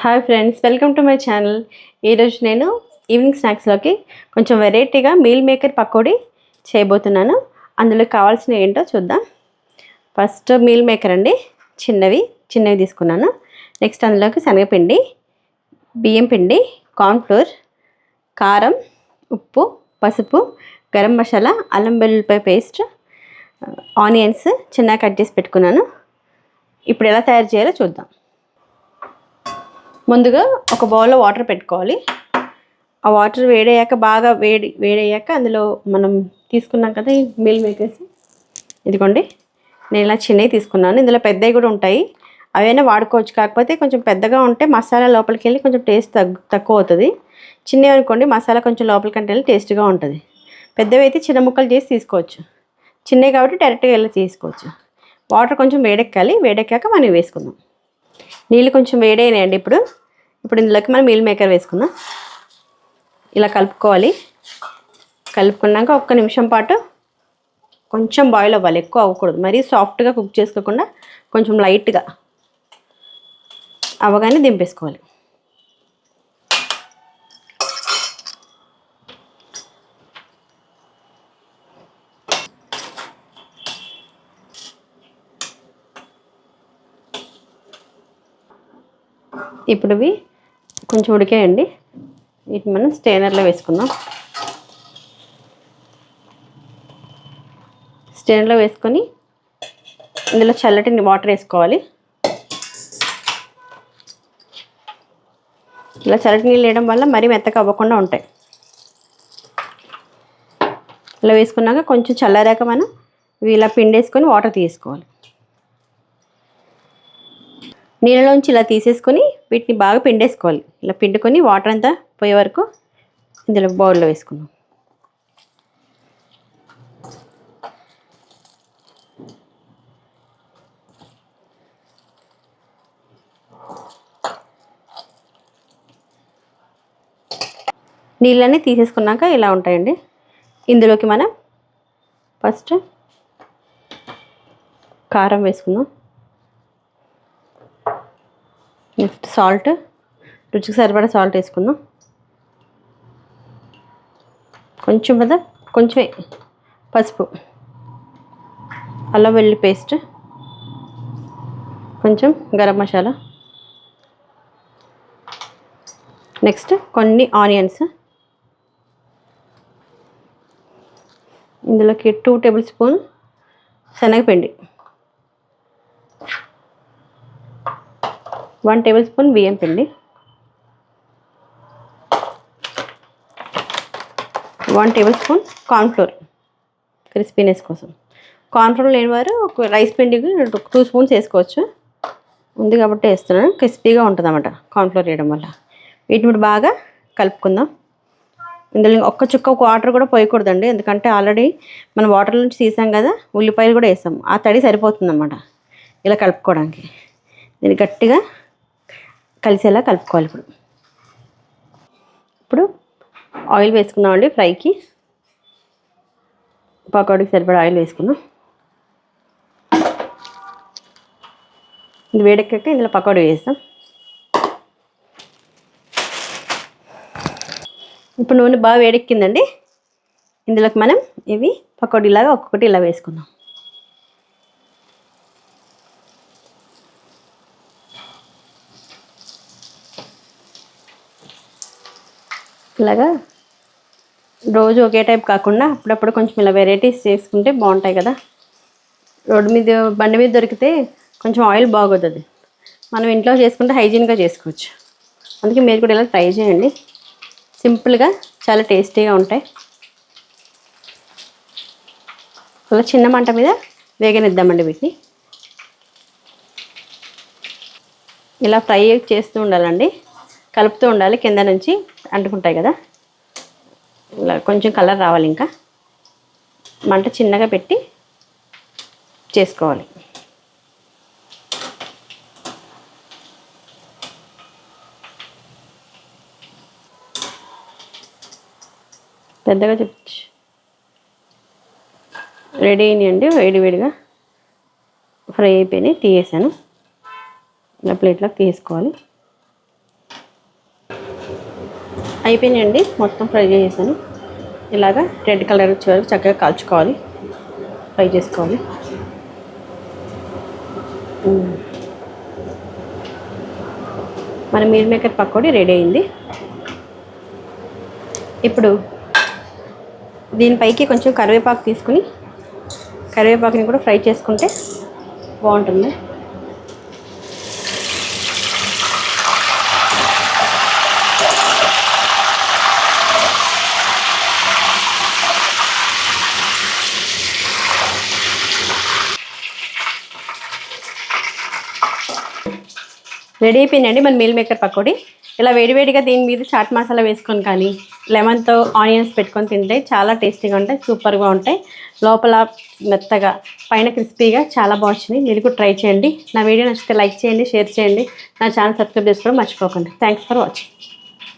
Hi friends welcome to my channel ఈరోజు నేను evening స్నాక్స్లోకి కొంచెం వెరైటీగా మీల్ మేకర్ పకోడీ చేయబోతున్నాను. అందులో కావాల్సిన ఏంటో చూద్దాం. ఫస్ట్ మీల్ మేకర్ అండి చిన్నవి చిన్నవి తీసుకున్నాను. నెక్స్ట్ అందులోకి శనగపిండి బియ్యం పిండి కార్న్ఫ్లోర్ కారం ఉప్పు పసుపు గరం మసాలా అల్లం వెల్లుల్లిపాయ పేస్ట్ ఆనియన్స్ చిన్నగా కట్ చేసి పెట్టుకున్నాను. ఇప్పుడు ఎలా తయారు చేయాలో చూద్దాం. ముందుగా ఒక బౌల్లో వాటర్ పెట్టుకోవాలి. ఆ వాటర్ వేడయ్యాక బాగా వేడి వేడయ్యాక అందులో మనం తీసుకున్నాం కదా ఈ మిల్ మేకర్స్ ఇదిగోండి. నేను ఇలా చిన్నవి తీసుకున్నాను. ఇందులో పెద్దవి కూడా ఉంటాయి. అవైనా వాడుకోవచ్చు. కాకపోతే కొంచెం పెద్దగా ఉంటే మసాలా లోపలికి వెళ్ళి కొంచెం టేస్ట్ తగ్గు తక్కువ అవుతుంది. చిన్నవి అనుకోండి మసాలా కొంచెం లోపలికంటే వెళ్ళి టేస్ట్గా ఉంటుంది. పెద్దవి అయితే చిన్న ముక్కలు చేసి తీసుకోవచ్చు. చిన్నవి కాబట్టి డైరెక్ట్గా వెళ్ళి తీసుకోవచ్చు. వాటర్ కొంచెం వేడెక్కాలి. వేడెక్కాక మనం వేసుకుందాం. నీళ్ళు కొంచెం వేడైనాయండి ఇప్పుడు. ఇప్పుడు ఇందులోకి మనం మీల్ మేకర్ వేసుకుందాం. ఇలా కలుపుకోవాలి. కలుపుకున్నాక ఒక్క నిమిషం పాటు కొంచెం బాయిల్ అవ్వాలి. ఎక్కువ అవ్వకూడదు. మరీ సాఫ్ట్గా కుక్ చేసుకోకుండా కొంచెం లైట్గా అవగానే దింపేసుకోవాలి. ఇప్పుడు ఇవి కొంచెం ఉడికేయండి. వీటిని మనం స్టేనర్లో వేసుకుందాం. స్టేనర్లో వేసుకొని ఇందులో చల్లటి వాటర్ వేసుకోవాలి. ఇలా చల్లటి నీళ్ళు వేయడం వల్ల మరీ మెత్తగా అవ్వకుండా ఉంటాయి. ఇలా వేసుకున్నాక కొంచెం చల్లారాక మనం ఇలా ఇలా పిండేసుకొని వాటర్ తీసుకోవాలి. నీళ్ళలోంచి ఇలా తీసేసుకొని వీటిని బాగా పిండేసుకోవాలి. ఇలా పిండుకొని వాటర్ అంతా పోయే వరకు ఇందులో బౌల్లో వేసుకున్నాం నీళ్ళన్నీ తీసేసుకున్నాక ఇలా ఉంటాయండి. ఇందులోకి మనం ఫస్ట్ కారం వేసుకుందాం. Next salt. రుచికి సరిపడా సాల్ట్ వేసుకుందాం. కొంచెం కదా కొంచెమే పసుపు. అల్లం వెల్లుల్లి పేస్ట్. కొంచెం గరం మసాలా. నెక్స్ట్ కొన్ని ఆనియన్స్. ఇందులోకి టూ టేబుల్ స్పూన్ శనగపిండి. వన్ టేబుల్ స్పూన్ బియ్యం పిండి. One tablespoon cornflour crispiness కోసం. కార్న్ఫ్లోర్ లేని వారు ఒక రైస్ పిండికి టూ స్పూన్స్ వేసుకోవచ్చు. ఉంది కాబట్టి వేస్తున్నాను క్రిస్పీగా ఉంటుంది అన్నమాట కార్న్ఫ్లోర్ వేయడం వల్ల. వీటిని బాగా కలుపుకుందాం. ఇందులో ఒక్క చుక్క వాటర్ కూడా పోయకూడదండి. ఎందుకంటే ఆల్రెడీ మనం వాటర్ నుంచి తీసాం కదా ఉల్లిపాయలు కూడా వేసాం. ఆ తడి సరిపోతుంది అన్నమాట ఇలా కలుపుకోవడానికి. దీన్ని గట్టిగా కలిసేలా కలుపుకోవాలి ఇప్పుడు. ఇప్పుడు ఆయిల్ వేసుకుందామండి ఫ్రైకి. పకోడీకి సరిపడా ఆయిల్ వేసుకుందాం. ఇది వేడెక్కాక ఇందులో పకోడీ వేస్తాం. ఇప్పుడు నూనె బాగా వేడెక్కిందండి. ఇందులోకి మనం ఇవి పకోడీలాగా ఒక్కొక్కటి ఇలా వేసుకుందాం. ఇలాగా రోజు ఒకే టైప్ కాకుండా అప్పుడప్పుడు కొంచెం ఇలా వెరైటీస్ చేసుకుంటే బాగుంటాయి కదా. రోడ్డు మీద బండి మీద దొరికితే కొంచెం ఆయిల్ బాగోతుంది మనం ఇంట్లో చేసుకుంటే హైజీన్గా చేసుకోవచ్చు. అందుకే మీరు కూడా ఇలా ట్రై చేయండి. సింపుల్గా చాలా టేస్టీగా ఉంటాయి. అలా చిన్న మంట మీద వేగనిద్దామండి వీటిని. ఇలా ఫ్రై చేస్తూ ఉండాలండి. కలుపుతూ ఉండాలి. కింద నుంచి అంటుకుంటాయి కదా? ఇలా కొంచెం కలర్ రావాలి ఇంకా. మంట చిన్నగా పెట్టి చేసుకోవాలి. పెద్దగా చెప్పచ్చు రెడీ అయినాయండి వేడివేడిగా ఫ్రై అయిపోయినాయి తీసేసాను. ఇలా ప్లేట్లోకి తీసుకోవాలి. అయిపోయినాయండి. మొత్తం ఫ్రై చేసేసాను. ఇలాగా రెడ్ కలర్ వచ్చే వరకు చక్కగా కాల్చుకోవాలి. ఫ్రై చేసుకోవాలి. మన మీల్ మేకర్ పకోడీ రెడీ అయింది. ఇప్పుడు దీనిపైకి కొంచెం కరివేపాకు తీసుకుని కరివేపాకుని కూడా ఫ్రై చేసుకుంటే బాగుంటుంది. రెడీ అయిపోయిందండి మన మీల్ మేకర్ పకోడీ. ఇలా వేడివేడిగా దీని మీద చాట్ మసాలా వేసుకొని కానీ లెమన్తో ఆనియన్స్ పెట్టుకొని తింటే చాలా టేస్టీగా ఉంటాయి సూపర్గా ఉంటాయి. లోపల మెత్తగా పైన క్రిస్పీగా చాలా బాగుంది మీరు కూడా ట్రై చేయండి. నా వీడియో నచ్చితే లైక్ చేయండి షేర్ చేయండి. నా ఛానల్ సబ్స్క్రైబ్ చేసుకోవడం మర్చిపోకండి. Thanks for watching